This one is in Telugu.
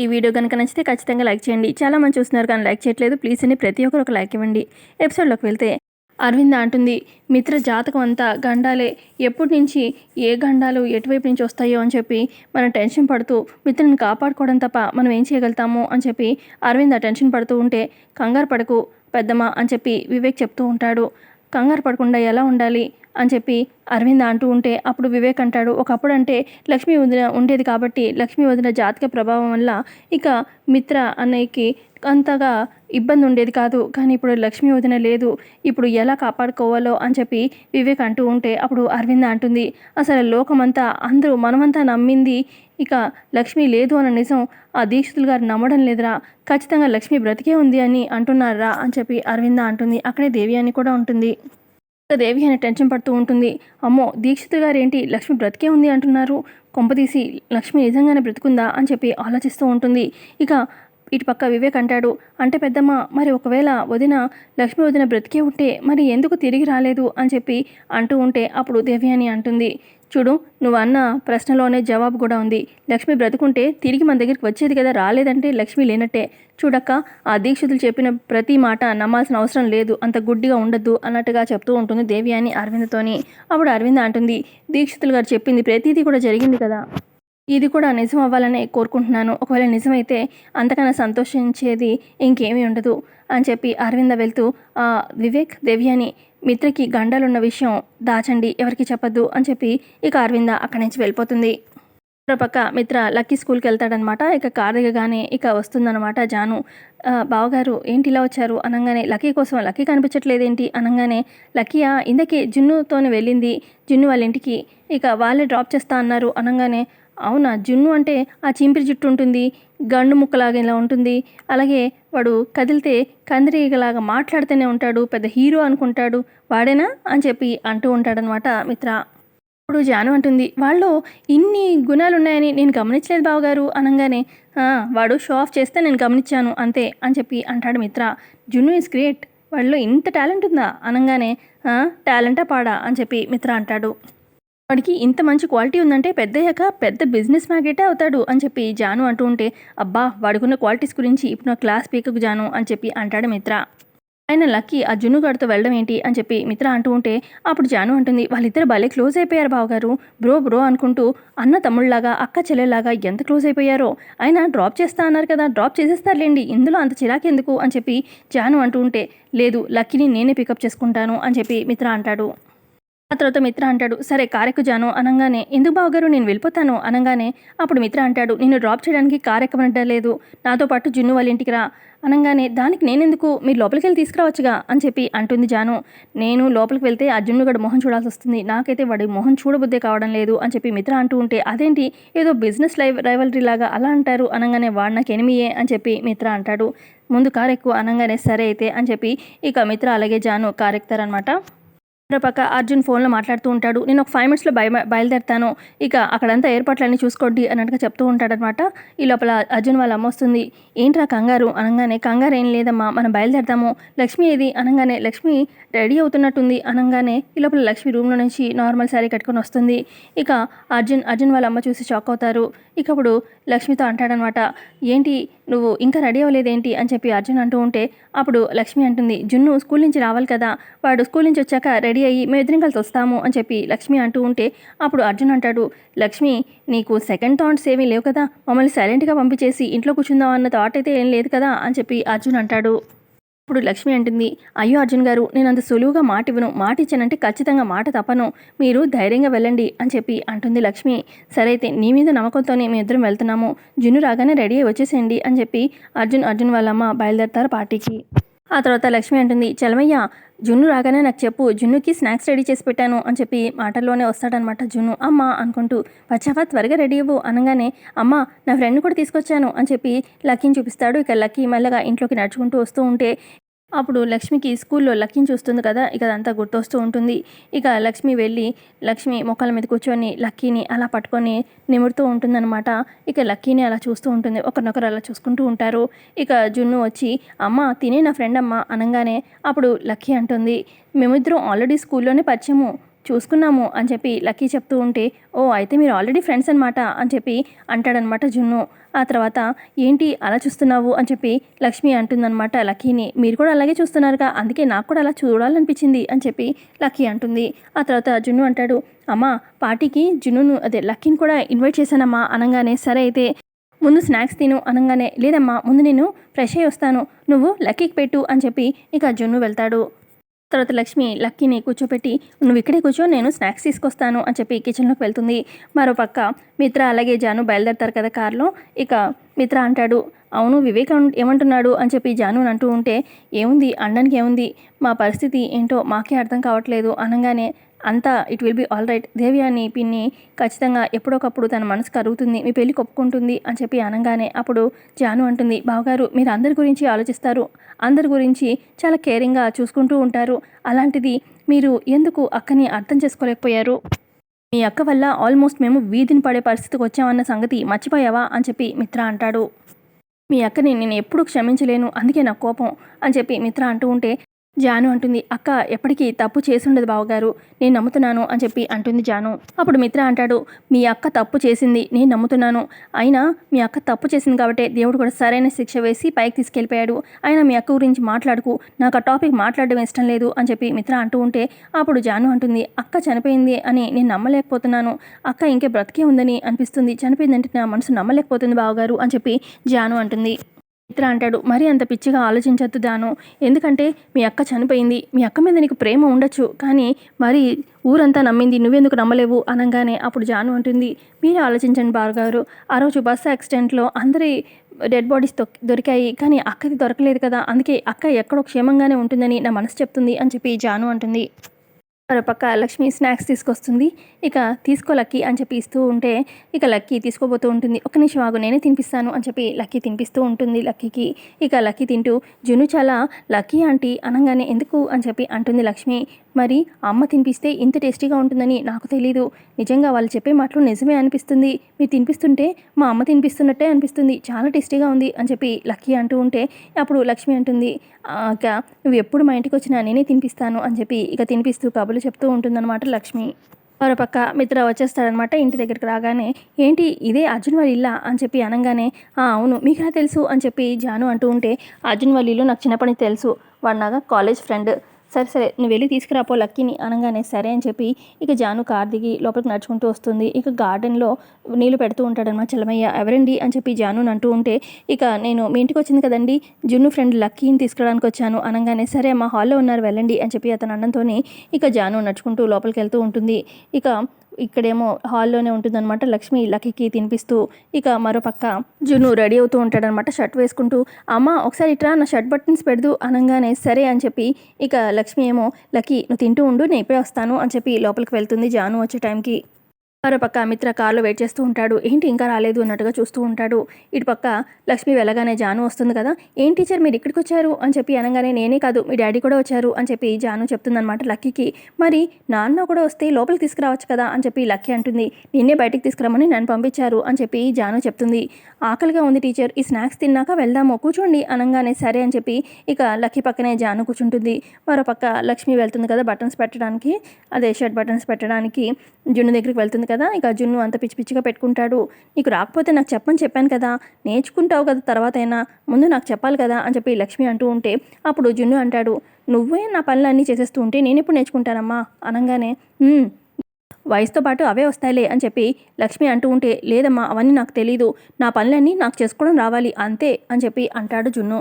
ఈ వీడియో కనుక నచ్చితే ఖచ్చితంగా లైక్ చేయండి. చాలా మంది చూస్తున్నారు కానీ లైక్ చేయట్లేదు. ప్లీజ్ అని ప్రతి ఒక్కరు ఒక లైక్ ఇవ్వండి. ఎపిసోడ్లోకి వెళ్తే అరవింద అంటుంది మిత్ర జాతకం అంతా గండాలే. ఎప్పటి నుంచి ఏ గండాలు ఎటువైపు నుంచి వస్తాయో అని చెప్పి మనం టెన్షన్ పడుతూ మిత్రుని కాపాడుకోవడం తప్ప మనం ఏం చేయగలుగుతాము అని చెప్పి అరవింద టెన్షన్ పడుతూ ఉంటే కంగారు పడకు పెద్దమ్మ అని చెప్పి వివేక్ చెప్తూ ఉంటాడు. కంగారు పడకుండా ఎలా ఉండాలి అని చెప్పి అరవింద్ అంటూ ఉంటే అప్పుడు వివేక్ అంటాడు ఒకప్పుడు అంటే లక్ష్మీ వదిన ఉండేది కాబట్టి లక్ష్మీ వదిన జాతక ప్రభావం వల్ల ఇక మిత్ర అన్నయ్యకి అంతగా ఇబ్బంది ఉండేది కాదు. కానీ ఇప్పుడు లక్ష్మి వదిన లేదు. ఇప్పుడు ఎలా కాపాడుకోవాలో అని చెప్పి వివేక్ అంటూ ఉంటే అప్పుడు అరవింద అంటుంది అసలు లోకమంతా అందరూ మనమంతా నమ్మింది ఇక లక్ష్మి లేదు అన్న నిజం ఆ దీక్షితులు గారు నమ్మడం లేదురా. ఖచ్చితంగా లక్ష్మి బ్రతికే ఉంది అని అంటున్నారా? అని చెప్పి అరవింద అంటుంది. అక్కడే దేవి అని కూడా ఉంటుంది. దేవి అని టెన్షన్ పడుతూ ఉంటుంది. అమ్మో దీక్షిత్ గారు ఏంటి లక్ష్మి బ్రతికే ఉంది అంటున్నారు? కొంపదీసి లక్ష్మి నిజంగానే బ్రతుకుందా? అని చెప్పి ఆలోచిస్తూ ఉంటుంది. ఇక ఇటు పక్క వివేక్ అంటాడు. అంటే పెద్దమ్మ మరి ఒకవేళ వదిన లక్ష్మి వదిన బ్రతికే ఉంటే మరి ఎందుకు తిరిగి రాలేదు అని చెప్పి అంటూ ఉంటే అప్పుడు దేవి అని అంటుంది. చూడు నువ్వు అన్న ప్రశ్నలోనే జవాబు కూడా ఉంది. లక్ష్మి బ్రతుకుంటే తిరిగి మన దగ్గరికి వచ్చేది కదా రాలేదంటే లక్ష్మి లేనట్టే. చూడక్క ఆ దీక్షితులు చెప్పిన ప్రతి మాట నమ్మాల్సిన అవసరం లేదు అంత గుడ్డిగా ఉండద్దు అన్నట్టుగా చెప్తూ ఉంటుంది దేవి అని అరవింద్తోని. అప్పుడు అరవింద్ అంటుంది దీక్షితులు గారు చెప్పింది ప్రతిదీ కూడా జరిగింది కదా. ఇది కూడా నిజం అవ్వాలనే కోరుకుంటున్నాను. ఒకవేళ నిజమైతే అంతకన్నా సంతోషించేది ఇంకేమీ ఉండదు అని చెప్పి అరవింద వెళ్తూ వివేక్ దేవ్యాని మిత్రకి గండాలున్న విషయం దాచండి ఎవరికి చెప్పద్దు అని చెప్పి ఇక అరవింద అక్కడి నుంచి వెళ్ళిపోతుంది. పక్క మిత్ర లక్కీ స్కూల్కి వెళ్తాడనమాట. ఇక కార్ దిగగానే ఇక వస్తుందనమాట జాను. బావగారు ఏంటి ఇలా వచ్చారు? అనగానే లక్కీ కోసం లక్కీ కనిపించట్లేదేంటి? అనగానే లక్కీయా ఇందకే జున్నుతోనే వెళ్ళింది. జున్ను వాళ్ళ ఇంటికి ఇక వాళ్ళే డ్రాప్ చేస్తా అన్నారు. అనగానే అవునా? జున్ను అంటే ఆ చింపిరి జుట్టు ఉంటుంది గండు ముక్కలాగా ఇలా ఉంటుంది. అలాగే వాడు కదిలితే కందిరీగలాగా మాట్లాడుతూనే ఉంటాడు పెద్ద హీరో అనుకుంటాడు. వాడేనా అని చెప్పి అంటూ ఉంటాడనమాట మిత్ర. ఇప్పుడు జాను అంటుంది వాళ్ళు ఇన్ని గుణాలు ఉన్నాయని నేను గమనించలేదు బావగారు అనగానే. వాడు షో ఆఫ్ చేస్తే నేను గమనించాను అంతే అని చెప్పి అంటాడు మిత్ర. జున్ను ఇస్ గ్రేట్. వాళ్ళలో ఇంత టాలెంట్ ఉందా? అనగానే టాలెంటా పాడా? అని చెప్పి మిత్ర అంటాడు. వాడికి ఇంత మంచి క్వాలిటీ ఉందంటే పెద్దయ్యాక పెద్ద బిజినెస్ మ్యాగ్నెటే అవుతాడు అని చెప్పి జాను అంటూ ఉంటే అబ్బా వాడుకున్న క్వాలిటీస్ గురించి ఇప్పుడు నా క్లాస్ పీకకు జాను అని చెప్పి అంటాడు మిత్ర. ఆయన లక్కీ ఆ జున్నుగాడితో వెళ్ళడం ఏంటి అని చెప్పి మిత్ర అంటూ ఉంటే అప్పుడు జాను అంటుంది వాళ్ళిద్దరు భలే క్లోజ్ అయిపోయారు బావగారు. బ్రో బ్రో అనుకుంటూ అన్న తమ్ముళ్ళలాగా అక్క చెల్లెలాగా ఎంత క్లోజ్ అయిపోయారో. ఆయన డ్రాప్ చేస్తా అన్నారు కదా డ్రాప్ చేసేస్తారులేండి ఇందులో అంత చిరాకెందుకు అని చెప్పి జాను అంటూ ఉంటే లేదు లక్కీని నేనే పికప్ చేసుకుంటాను అని చెప్పి మిత్ర అంటాడు. ఆ తర్వాత మిత్ర అంటాడు సరే కారెక్కు జాను అనగానే ఎందుకు బావగారు నేను వెళ్ళిపోతాను? అనగానే అప్పుడు మిత్ర అంటాడు నేను డ్రాప్ చేయడానికి కారెక్కమనడం లేదు నాతో పాటు జున్ను వాళ్ళ ఇంటికి రా. అనగానే దానికి నేనెందుకు? మీరు లోపలికి వెళ్ళి తీసుకురావచ్చుగా? అని చెప్పి అంటుంది జాను నేను లోపలికి వెళ్తే ఆ జున్నుగడ మొహం చూడాల్సి వస్తుంది నాకైతే వాడి మొహం చూడబుద్దే కావడం లేదు అని చెప్పి మిత్ర అంటూ ఉంటే అదేంటి? ఏదో బిజినెస్ లైవ్ రైవలరీ లాగా అలా అంటారు అనగానే వాడు నాకు ఎనిమియే అని చెప్పి మిత్ర అంటాడు. ముందు కారెక్కు ఎక్కువ అనగానే సరే అయితే అని చెప్పి ఇక మిత్ర అలాగే జాను కారెక్తారనమాట పక్క అర్జున్ ఫోన్లో మాట్లాడుతూ ఉంటాడు. నేను ఒక ఫైవ్ మినిట్స్లో బయ బయలుదేరుతాను. ఇక అక్కడంతా ఏర్పాట్లన్నీ చూసుకోండి అన్నట్టుగా చెప్తూ ఉంటాడనమాట ఈ లోపల అర్జున్ వాళ్ళ అమ్మ వస్తుంది. ఏంట్రా కంగారు? అనగానే కంగారు ఏం లేదమ్మా మనం బయలుదేరతాము. లక్ష్మి ఏది? అనగానే లక్ష్మి రెడీ అవుతున్నట్టుంది. అనగానే ఈ లోపల లక్ష్మి రూమ్లో నుంచి నార్మల్ శారీ కట్టుకొని వస్తుంది. ఇక అర్జున్ అర్జున్ వాళ్ళ అమ్మ చూసి షాక్ అవుతారు. ఇక అప్పుడు లక్ష్మితో అంటాడనమాట ఏంటి నువ్వు ఇంకా రెడీ అవ్వలేదేంటి? అని చెప్పి అర్జున్ అంటూ ఉంటే అప్పుడు లక్ష్మి అంటుంది జున్ను స్కూల్ నుంచి రావాలి కదా. వాడు స్కూల్ నుంచి వచ్చాక రెడీ అయ్యి మేము ఇద్దరం కలిసి వస్తాము అని చెప్పి లక్ష్మి అంటూ ఉంటే అప్పుడు అర్జున్ అంటాడు లక్ష్మి నీకు సెకండ్ థాట్స్ ఏమీ లేవు కదా. మమ్మల్ని సైలెంట్గా పంపించేసి ఇంట్లో కూర్చుందాం అన్న థాట్ అయితే ఏం లేదు కదా అని చెప్పి అర్జున్ అంటాడు. ఇప్పుడు లక్ష్మి అంటుంది అయ్యో అర్జున్ గారు నేను అంత సులువుగా మాట ఇవ్వను. మాట ఇచ్చానంటే ఖచ్చితంగా మాట తప్పను. మీరు ధైర్యంగా వెళ్ళండి అని చెప్పి అంటుంది లక్ష్మి. సరే అయితే నీ మీద నమ్మకంతోనే మేము ఇద్దరం వెళ్తున్నాము. జున్ను రాగానే రెడీ అయ్యి వచ్చేసేయండి అని చెప్పి అర్జున్ అర్జున్ వాళ్ళమ్మ బయలుదేరతారు పార్టీకి. ఆ తర్వాత లక్ష్మి అంటుంది చలమయ్య జున్ను రాగానే నాకు చెప్పు జున్నుకి స్నాక్స్ రెడీ చేసి పెట్టాను అని చెప్పి మాటల్లోనే వస్తాడనమాట జున్ను. అమ్మ అనుకుంటూ వచ్చావా త్వరగా రెడీ అవ్వు అనగానే అమ్మ నా ఫ్రెండ్ కూడా తీసుకొచ్చాను అని చెప్పి లక్కీని చూపిస్తాడు. ఇక లక్కీ మెల్లగా ఇంట్లోకి నడుచుకుంటూ వస్తూ ఉంటే అప్పుడు లక్ష్మికి స్కూల్లో లక్కీని చూస్తుంది కదా ఇక అదంతా గుర్తొస్తూ ఉంటుంది. ఇక లక్ష్మి వెళ్ళి లక్ష్మి మొక్కల మీద కూర్చొని లక్కీని అలా పట్టుకొని నిమురుతూ ఉంటుందన్నమాట. ఇక లక్కీని అలా చూస్తూ ఉంటుంది ఒకరినొకరు అలా చూసుకుంటూ ఉంటారు. ఇక జున్ను వచ్చి అమ్మ తినే నా ఫ్రెండ్ అమ్మ అనగానే అప్పుడు లక్కీ అంటుంది మేమిద్దరం ఆల్రెడీ స్కూల్లోనే పరిచయము చూసుకున్నాము అని చెప్పి లక్కీ చెప్తూ ఉంటే ఓ అయితే మీరు ఆల్రెడీ ఫ్రెండ్స్ అనమాట అని చెప్పి అంటాడనమాట జున్ను. ఆ తర్వాత ఏంటి అలా చూస్తున్నావు? అని చెప్పి లక్ష్మి అంటుందన్నమాట. లక్కీని మీరు కూడా అలాగే చూస్తున్నారుగా అందుకే నాకు కూడా అలా చూడాలనిపించింది అని చెప్పి లక్కీ అంటుంది. ఆ తర్వాత జున్ను అంటాడు అమ్మా పార్టీకి జున్నును అదే లక్కీని కూడా ఇన్వైట్ చేశానమ్మా అనగానే సరే అయితే ముందు స్నాక్స్ తిను అనగానే లేదమ్మా ముందు నేను ఫ్రెష్ అయ్యి వస్తాను నువ్వు లక్కీకి పెట్టు అని చెప్పి ఇక జున్ను వెళ్తాడు. తర్వాత లక్ష్మి లక్కీని కూర్చోపెట్టి నువ్వు ఇక్కడే కూర్చో నేను స్నాక్స్ తీసుకొస్తాను అని చెప్పి కిచెన్లోకి వెళ్తుంది. మరో పక్క మిత్ర అలాగే జాను బయలుదేరతారు కదా కారులో. ఇక మిత్ర అంటాడు అవును వివేక్ ఏమంటున్నాడు? అని చెప్పి జాను అంటూ ఉంటే ఏముంది? అనడానికి ఏముంది? మా పరిస్థితి ఏంటో మాకే అర్థం కావట్లేదు అనగానే అంతా it will be all right. Devi అని పిన్ని ఖచ్చితంగా ఎప్పుడొకప్పుడు తన మనసు కరుగుతుంది మీ పెళ్ళి కొప్పుకుంటుంది అని చెప్పి అనగానే అప్పుడు జాను అంటుంది బావగారు మీరు అందరి గురించి ఆలోచిస్తారు. అందరి గురించి చాలా కేరింగ్గా చూసుకుంటూ ఉంటారు. అలాంటిది మీరు ఎందుకు అక్కని అర్థం చేసుకోలేకపోయారు? మీ అక్క వల్ల ఆల్మోస్ట్ మేము వీధిని పడే పరిస్థితికి వచ్చామన్న సంగతి మర్చిపోయావా? అని చెప్పి మిత్ర అంటాడు. మీ అక్కని నేను ఎప్పుడూ క్షమించలేను అందుకే నా కోపం అని చెప్పి మిత్ర అంటూ ఉంటే జాను అంటుంది అక్క ఎప్పటికీ తప్పు చేసుండదు బావగారు. నేను నమ్ముతున్నాను అని చెప్పి అంటుంది జాను. అప్పుడు మిత్ర అంటాడు మీ అక్క తప్పు చేసింది నేను నమ్ముతున్నాను. అయినా మీ అక్క తప్పు చేసింది కాబట్టి దేవుడు కూడా సరైన శిక్ష వేసి పైకి తీసుకెళ్ళిపోయాడు. అయినా మీ అక్క గురించి మాట్లాడుకు. నాకు ఆ టాపిక్ మాట్లాడడం ఇష్టం లేదు అని చెప్పి మిత్ర అంటూ ఉంటే అప్పుడు జాను అంటుంది అక్క చనిపోయింది అని నేను నమ్మలేకపోతున్నాను. అక్క ఇంకే బ్రతికే ఉందని అనిపిస్తుంది. చనిపోయిందంటే నా మనసు నమ్మలేకపోతుంది బావగారు అని చెప్పి జాను అంటుంది. మిత్ర అంటాడు మరి అంత పిచ్చిగా ఆలోచించొద్దు దాను. ఎందుకంటే మీ అక్క చనిపోయింది. మీ అక్క మీద నీకు ప్రేమ ఉండొచ్చు. కానీ మరి ఊరంతా నమ్మింది. నువ్వెందుకు నమ్మలేవు? అనగానే అప్పుడు జాను అంటుంది మీరే ఆలోచించండి బాగారు ఆ రోజు బస్సు యాక్సిడెంట్లో అందరి డెడ్ బాడీస్ దొరికాయి. కానీ అక్కది దొరకలేదు కదా. అందుకే అక్క ఎక్కడో క్షేమంగానే ఉంటుందని నా మనసు చెప్తుంది అని చెప్పి జాను అంటుంది. మరోపక్క లక్ష్మి స్నాక్స్ తీసుకొస్తుంది. ఇక తీసుకో లక్కీ అని చెప్పి ఇస్తూ ఉంటే ఇక లక్కీ తీసుకోబోతూ ఉంటుంది. ఒక నిమిషం ఆగు నేనే తినిపిస్తాను అని చెప్పి లక్కీ తినిపిస్తూ ఉంటుంది లక్కీకి. ఇక లక్కీ తింటూ జును చాలా లక్కీ ఆంటీ అనగానే ఎందుకు అని చెప్పి అంటుంది లక్ష్మి. మరి అమ్మ తినిపిస్తే ఇంత టేస్టీగా ఉంటుందని నాకు తెలీదు. నిజంగా వాళ్ళు చెప్పే మాటలు నిజమే అనిపిస్తుంది. మీరు తినిపిస్తుంటే మా అమ్మ తినిపిస్తున్నట్టే అనిపిస్తుంది. చాలా టేస్టీగా ఉంది అని చెప్పి లక్కీ అంటూ ఉంటే అప్పుడు లక్ష్మి అంటుంది ఇక నువ్వు ఎప్పుడు మా ఇంటికి వచ్చినా నేనే తినిపిస్తాను అని చెప్పి ఇక తినిపిస్తూ కబులు చెప్తూ ఉంటుందన్నమాట లక్ష్మి. మరోపక్క మిత్ర వచ్చేస్తాడనమాట ఇంటి దగ్గరికి రాగానే ఏంటి ఇదే అర్జున్ వాళ్ళ ఇల్లా? అని చెప్పి అనగానే అవును మీకు తెలుసు? అని చెప్పి జాను అంటూ ఉంటే అర్జున్ వాళ్ళ ఇల్లు నాకు చిన్నప్పటి తెలుసు. వాడు నాగా కాలేజ్ ఫ్రెండ్. సరే సరే నువ్వు వెళ్ళి తీసుకురాపో లక్కీని అనగానే సరే అని చెప్పి ఇక జాను కార్ దిగి లోపలికి నడుచుకుంటూ వస్తుంది. ఇక గార్డెన్లో నీళ్ళు పెడుతూ ఉంటాడనమాట చలమయ్య. ఎవరండి? అని చెప్పి జాను అంటూ ఉంటే ఇక నేను మీ ఇంటికి వచ్చింది కదండి జున్ను ఫ్రెండ్ లక్కీని తీసుకురావడానికి వచ్చాను అనగానే సరే మా హాల్లో ఉన్నారు వెళ్ళండి అని చెప్పి అతను అనడంతోనే ఇక జాను నడుచుకుంటూ లోపలికి వెళ్తూ ఉంటుంది. ఇక ఇక్కడేమో హాల్లోనే ఉంటుందన్నమాట. లక్ష్మి లక్కీకి తినిపిస్తూ ఇక మరో పక్క జున్ను రెడీ అవుతూ ఉంటాడనమాట షర్ట్ వేసుకుంటూ అమ్మ ఒకసారి ఇట్రా నా షర్ట్ బటన్స్ పెడదు అనగానే సరే అని చెప్పి ఇక లక్ష్మి ఏమో లక్కీ నువ్వు తింటూ ఉండు నేను ఇప్పుడే వస్తాను అని చెప్పి లోపలికి వెళ్తుంది జాను వచ్చే టైంకి. మరో పక్క మిత్ర కార్లో వెయిట్ చేస్తూ ఉంటాడు. ఏంటి ఇంకా రాలేదు అన్నట్టుగా చూస్తూ ఉంటాడు. ఇటు పక్క లక్ష్మి వెళ్ళగానే జాను వస్తుంది కదా. ఏం టీచర్ మీరు ఇక్కడికి వచ్చారు? అని చెప్పి అనగానే నేనే కాదు మీ డాడీ కూడా వచ్చారు. అని చెప్పి జాను చెప్తుందనమాట లక్కీకి. మరి నాన్న కూడా వస్తే లోపలికి తీసుకురావచ్చు కదా? అని చెప్పి లక్కీ అంటుంది. నిన్నే బయటికి తీసుకురమ్మని నన్ను పంపించారు. అని చెప్పి జాను చెప్తుంది. ఆకలిగా ఉంది టీచర్ ఈ స్నాక్స్ తిన్నాక వెళ్దాము కూర్చోండి. అనగానే సరే అని చెప్పి ఇక లక్కీ పక్కనే జాను కూర్చుంటుంది. మరో పక్క లక్ష్మి వెళ్తుంది కదా బటన్స్ పెట్టడానికి. అదే షర్ట్ బటన్స్ పెట్టడానికి జున్ను దగ్గరికి వెళ్తుంది కదా ఇక జున్ను అంత పిచ్చి పిచ్చిగా పెట్టుకుంటాడు. నీకు రాకపోతే నాకు చెప్పని చెప్పాను కదా నేర్చుకుంటావు కదా తర్వాత అయినా ముందు నాకు చెప్పాలి కదా అని చెప్పి లక్ష్మి అంటూ ఉంటే అప్పుడు జున్ను అంటాడు నువ్వే నా పనులన్నీ చేసేస్తూ ఉంటే నేను ఎప్పుడు నేర్చుకుంటానమ్మా? అనగానే వయసుతో పాటు అవే వస్తాయిలే అని చెప్పి లక్ష్మి అంటూ ఉంటే లేదమ్మా అవన్నీ నాకు తెలీదు. నా పనులన్నీ నాకు చేసుకోవడం రావాలి అంతే అని చెప్పి అంటాడు జున్ను.